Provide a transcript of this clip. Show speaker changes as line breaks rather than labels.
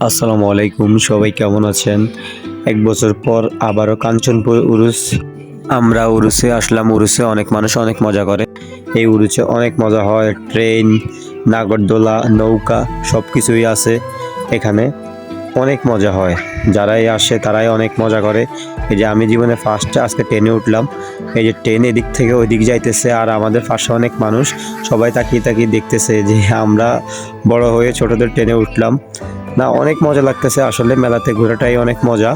আসসালামু আলাইকুম, সবাই কেমন আছেন? এক বছর পর আবারও কাঞ্চনপুর উরুস। আমরা উরুসে আসলাম, উরুসে অনেক মানুষ অনেক মজা করে। এই উরুসে অনেক মজা হয়, ট্রেন, নাগরদোলা, নৌকা সব কিছুই আছে। এখানে অনেক মজা হয়। যারাই আসে তারাই অনেক মজা করে। এই যে আমি জীবনে ফার্স্টে আজকে ট্রেনে উঠলাম। এই যে ট্রেন এদিক থেকে ওই দিক যাইতেছে আর আমাদের পাশে অনেক মানুষ। সবাই তাকিয়ে তাকিয়ে দেখতেছে যে আমরা বড় হয়ে ছোটদের ট্রেনে উঠলাম। না অনেক মজা লাগতেছে আসলে মেলাতে ঘোরাটাই অনেক মজা।